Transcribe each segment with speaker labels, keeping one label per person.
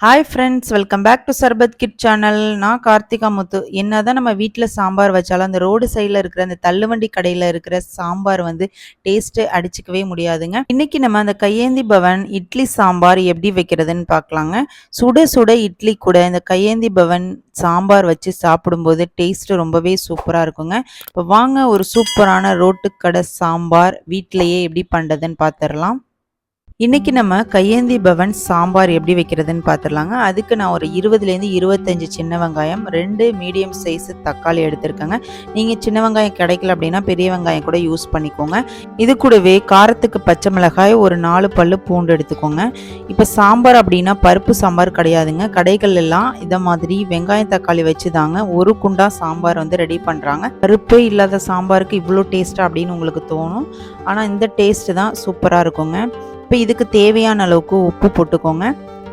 Speaker 1: Hi friends welcome back to Sarbath kid channel நான் கார்த்திகா முத்து. என்னதான் நம்ம வீட்டில் சாம்பார் வச்சாலும் அந்த ரோடு சைடில் இருக்கிற அந்த தள்ளுவண்டி கடையில் இருக்கிற சாம்பார் வந்து டேஸ்ட்டு அடிச்சுக்கவே முடியாதுங்க. இன்றைக்கி நம்ம அந்த கையேந்தி பவன் இட்லி சாம்பார் எப்படி வைக்கிறதுன்னு பார்க்கலாங்க. சுட சுட இட்லி கூட இந்த கையேந்தி பவன் சாம்பார் வச்சு சாப்பிடும்போது டேஸ்ட்டு ரொம்பவே சூப்பராக இருக்குங்க. இப்போ வாங்க ஒரு சூப்பரான ரோட்டுக்கடை சாம்பார் வீட்டிலையே எப்படி பண்ணுறதுன்னு பார்த்துடலாம் இன்றைக்கி நம்ம கையேந்தி பவன் சாம்பார் எப்படி வைக்கிறதுன்னு பார்த்துடலாங்க அதுக்கு நான் ஒரு இருபதுலேருந்து இருபத்தஞ்சி சின்ன வெங்காயம் ரெண்டு மீடியம் சைஸ் தக்காளி எடுத்திருக்கேங்க. நீங்கள் சின்ன வெங்காயம் கிடைக்கல அப்படின்னா பெரிய வெங்காயம் கூட யூஸ் பண்ணிக்கோங்க. இது கூடவே காரத்துக்கு பச்சை மிளகாய் ஒரு நாலு பல்லு பூண்டு எடுத்துக்கோங்க. இப்போ சாம்பார் அப்படின்னா பருப்பு சாம்பார் கிடையாதுங்க. கடைகள் எல்லாம் இதை மாதிரி வெங்காயம் தக்காளி வச்சு தாங்க ஒரு குண்டா சாம்பார் வந்து ரெடி பண்ணுறாங்க பருப்பே இல்லாத சாம்பாருக்கு இவ்வளோ டேஸ்ட்டாக அப்படின்னு உங்களுக்கு தோணும். ஆனால் இந்த டேஸ்ட்டு தான் சூப்பராக இருக்குங்க. இப்போ இதுக்கு தேவையான அளவுக்கு உப்பு போட்டுக்கோங்க.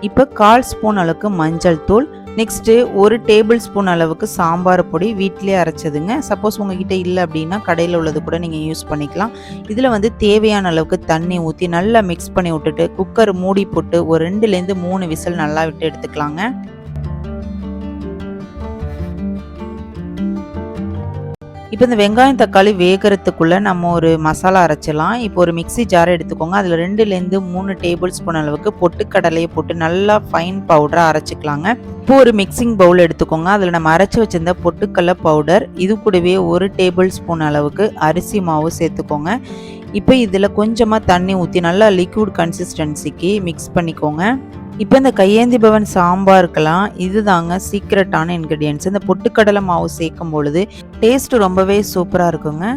Speaker 1: இப்போ கால் ஸ்பூன் அளவுக்கு மஞ்சள் தூள். நெக்ஸ்ட்டு ஒரு டேபிள் ஸ்பூன் அளவுக்கு சாம்பார் பொடி வீட்டிலே அரைச்சதுங்க. சப்போஸ் உங்ககிட்ட இல்லை அப்படின்னா கடையில் உள்ளது கூட நீங்கள் யூஸ் பண்ணிக்கலாம். இதில் வந்து தேவையான அளவுக்கு தண்ணி ஊற்றி நல்லா மிக்ஸ் பண்ணி விட்டுட்டு குக்கர் மூடி போட்டு ஒரு ரெண்டுலேருந்து மூணு விசில் நல்லா விட்டு எடுத்துக்கலாங்க. இப்போ இந்த வெங்காயம் தக்காளி வேகிறதுக்குள்ளே நம்ம ஒரு மசாலா அரைச்சலாம் இப்போ ஒரு மிக்சி ஜார் எடுத்துக்கோங்க. அதில் ரெண்டுலேருந்து மூணு டேபிள் ஸ்பூன் அளவுக்கு பொட்டுக்கடலையை போட்டு நல்லா ஃபைன் பவுடராக அரைச்சிக்கலாங்க. இப்போ ஒரு மிக்சிங் பவுல் எடுத்துக்கோங்க. அதில் நம்ம அரைச்சி வச்சிருந்த பொட்டுக்கடலை பவுடர் இது கூடவே ஒரு டேபிள் ஸ்பூன் அளவுக்கு அரிசி மாவு சேர்த்துக்கோங்க. இப்போ இதில் கொஞ்சமாக தண்ணி ஊற்றி நல்லா லிக்விட் கன்சிஸ்டன்சிக்கு மிக்ஸ் பண்ணிக்கோங்க. இப்போ இந்த கையேந்தி பவன் சாம்பாருக்கெல்லாம் இதுதாங்க சீக்ரெட்டான இன்க்ரீடியன்ஸ் இந்த பொட்டுக்கடலை மாவு சேர்க்கும் பொழுது டேஸ்ட் ரொம்பவே சூப்பராக இருக்குங்க.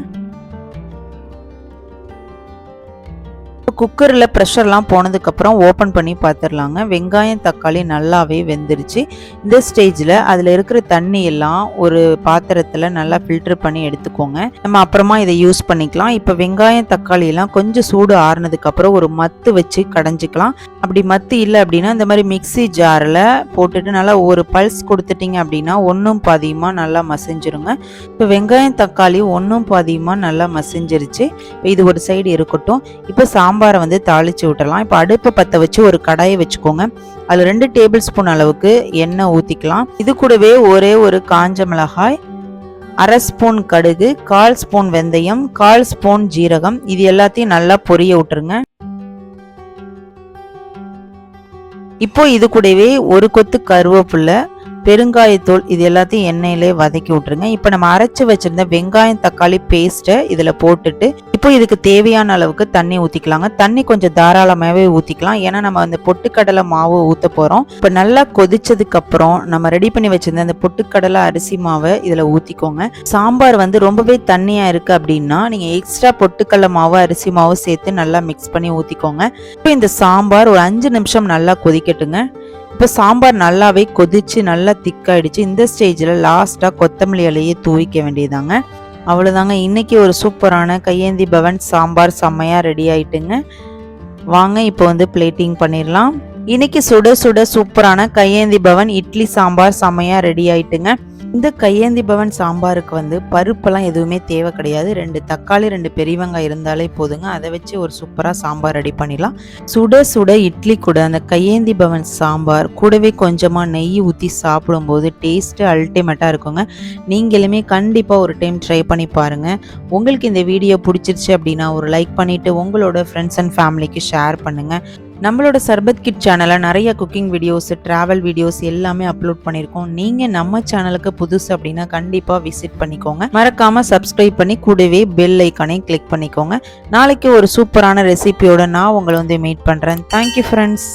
Speaker 1: குக்கரில் ப்ரெஷர்லாம் போனதுக்கப்புறம் ஓப்பன் பண்ணி பார்த்துடலாங்க வெங்காயம் தக்காளி நல்லாவே வெந்துருச்சு. இந்த ஸ்டேஜில் அதில் இருக்கிற தண்ணி எல்லாம் ஒரு பாத்திரத்தில் நல்லா ஃபில்டர் பண்ணி எடுத்துக்கோங்க. நம்ம அப்புறமா இதை யூஸ் பண்ணிக்கலாம். இப்போ வெங்காயம் தக்காளி எல்லாம் கொஞ்சம் சூடு ஆறுனதுக்கப்புறம் ஒரு மத்து வச்சு கடைஞ்சிக்கலாம். அப்படி மத்து இல்லை அப்படின்னா இந்த மாதிரி மிக்சி ஜாரில் போட்டுட்டு நல்லா ஒரு பல்ஸ் கொடுத்துட்டிங்க அப்படின்னா ஒன்றும் பாதியமாக நல்லா மசிஞ்சிருங்க. இப்போ வெங்காயம் தக்காளி ஒன்றும் பாதியமாக நல்லா மசிஞ்சிருச்சு. இது ஒரு சைடு இருக்கட்டும். இப்போ சாம்பார் சாம்பாரை வந்து தாளித்து விட்டுறலாம் இப்போ அடுப்பை பற்ற வச்சு ஒரு கடாயை வச்சுக்கோங்க. அதில் ரெண்டு டேபிள் ஸ்பூன் அளவுக்கு எண்ணெய் ஊற்றிக்கலாம் இது கூடவே ஒரே ஒரு காஞ்ச மிளகாய் அரை ஸ்பூன் கடுகு கால் ஸ்பூன் வெந்தயம் கால் ஸ்பூன் ஜீரகம். இது எல்லாத்தையும் நல்லா பொரிய விட்டுருங்க. இப்போ இது கூடவே ஒரு கொத்து கருவேப்பில்லை பெருங்காயத்தூள் இது எல்லாத்தையும் எண்ணெயிலே வதக்கி விட்டுருங்க. இப்போ நம்ம அரைச்சி வச்சிருந்த வெங்காயம் தக்காளி பேஸ்ட்டை இதில் போட்டுட்டு இப்போ இதுக்கு தேவையான அளவுக்கு தண்ணி ஊற்றிக்கலாங்க தண்ணி கொஞ்சம் தாராளமாகவே ஊற்றிக்கலாம் ஏன்னா நம்ம அந்த பொட்டுக்கடலை மாவு ஊற்ற போகிறோம் இப்போ நல்லா கொதிச்சதுக்கப்புறம் நம்ம ரெடி பண்ணி வச்சிருந்த அந்த பொட்டுக்கடலை அரிசி மாவை இதில் ஊற்றிக்கோங்க சாம்பார் வந்து ரொம்பவே தண்ணியாக இருக்குது அப்படின்னா நீங்கள் எக்ஸ்ட்ரா பொட்டுக்கடலை மாவு அரிசி மாவு சேர்த்து நல்லா மிக்ஸ் பண்ணி ஊற்றிக்கோங்க இப்போ இந்த சாம்பார் ஒரு அஞ்சு நிமிஷம் நல்லா கொதிக்கட்டுங்க. இப்போ சாம்பார் நல்லாவே கொதிச்சு நல்லா திக்காயிடுச்சு. இந்த ஸ்டேஜில் லாஸ்ட்டாக கொத்தமல்லி இலையை தூவிக்க வேண்டியதாங்க அவ்வளோதாங்க இன்றைக்கி ஒரு சூப்பரான கையேந்தி பவன் சாம்பார் செம்மையாக ரெடி ஆயிட்டுங்க. வாங்க இப்போ வந்து பிளேட்டிங் பண்ணிடலாம். இன்றைக்கி சுட சுட சூப்பரான கையேந்தி பவன் இட்லி சாம்பார் செம்மையாக ரெடி ஆயிட்டுங்க. இந்த கையேந்தி பவன் சாம்பாருக்கு வந்து பருப்பெல்லாம் எதுவுமே தேவை கிடையாது. ரெண்டு தக்காளி ரெண்டு பெரிய வெங்காயம் இருந்தாலே போதுங்க. அதை வச்சு ஒரு சூப்பராக சாம்பார் ரெடி பண்ணிடலாம். சுட சுட இட்லி கூட அந்த கையேந்தி பவன் சாம்பார் கூடவே கொஞ்சமாக நெய் ஊற்றி சாப்பிடும்போது டேஸ்ட்டு அல்டிமேட்டாக இருக்குங்க. நீங்களுமே கண்டிப்பாக ஒரு டைம் ட்ரை பண்ணி பாருங்கள் உங்களுக்கு இந்த வீடியோ பிடிச்சிருச்சு அப்படின்னா ஒரு லைக் பண்ணிவிட்டு உங்களோட ஃப்ரெண்ட்ஸ் அண்ட் ஃபேமிலிக்கு ஷேர் பண்ணுங்கள் நம்மளோட சர்பத் கிட் சேனலில் நிறைய குக்கிங் வீடியோஸ் ட்ராவல் வீடியோஸ் எல்லாமே அப்லோட் பண்ணியிருக்கோம். நீங்கள் நம்ம சேனலுக்கு புதுசு அப்படின்னா கண்டிப்பாக விசிட் பண்ணிக்கோங்க. மறக்காமல் சப்ஸ்கிரைப் பண்ணி கூடவே பெல் ஐக்கானை கிளிக் பண்ணிக்கோங்க. நாளைக்கு ஒரு சூப்பரான ரெசிபியோட நான் உங்களை வந்து மீட் பண்ணுறேன் தேங்க்யூ ஃப்ரெண்ட்ஸ்